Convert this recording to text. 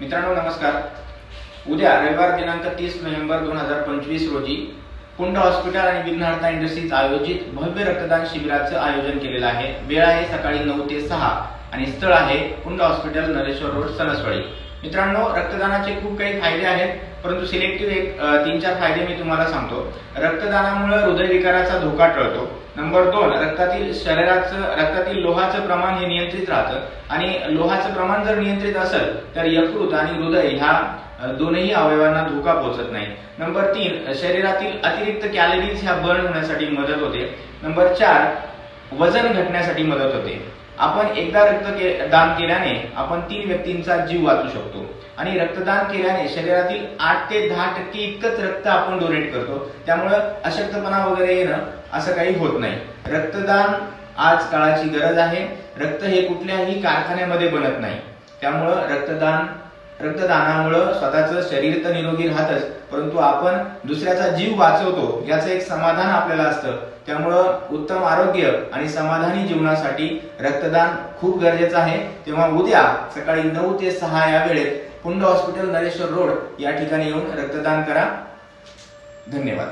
मित्रांनो नमस्कार. उद्या रविवार दिनांक तीस नोव्हेंबर दोन हजार पंचवीस रोजी कुंड हॉस्पिटल आणि विघ्नहर्ता इंडस्ट्रीज आयोजित भव्य रक्तदान शिबिराचं आयोजन केलेलं आहे. वेळ आहे सकाळी नऊ ते सहा आणि स्थळ आहे कुंड हॉस्पिटल नरेश्वर रोड सणसवाडी. मित्रांनो रक्तदानाचे खूप काही फायदे आहेत परंतु सिलेक्टिव्ह एक तीन चार फायदे मी तुम्हाला सांगतो. रक्तदानामुळे हृदयविकाराचा धोका टळतो. नंबर दोन रक्तातील शरीराचं रक्तातील लोहाचं प्रमाण हे नियंत्रित राहतं. आणि लोहाचं प्रमाण जर नियंत्रित असेल तर यकृत आणि हृदय ह्या दोनही अवयवांना धोका पोहोचत नाही. नंबर तीन शरीरातील अतिरिक्त कॅलरीज ह्या बर्न होण्यासाठी मदत होते. नंबर चार वजन घटण्यासाठी मदत होते. आपण एकदा रक्त के- दान केल्याने आपण तीन व्यक्तींचा जीव वाचू शकतो. आणि रक्तदान केल्याने शरीरातील आठ ते दहा टक्के इतकंच रक्त आपण डोनेट करतो. त्यामुळं अशक्तपणा वगैरे येणं असं काही होत नाही. रक्तदान आज काळाची गरज आहे. रक्त हे कुठल्याही कारखान्यामध्ये बनत नाही. त्यामुळं रक्तदान रक्तदानामुळं स्वतःचं शरीर तर निरोगी राहतच परंतु आपण दुसऱ्याचा जीव वाचवतो याचं एक समाधान आपल्याला असतं. त्यामुळं उत्तम आरोग्य आणि समाधानी जीवनासाठी रक्तदान खूप गरजेचं आहे. तेव्हा उद्या सकाळी नऊ ते सहा या वेळेत पुंड हॉस्पिटल नरेश्वर रोड या ठिकाणी येऊन रक्तदान करा. धन्यवाद.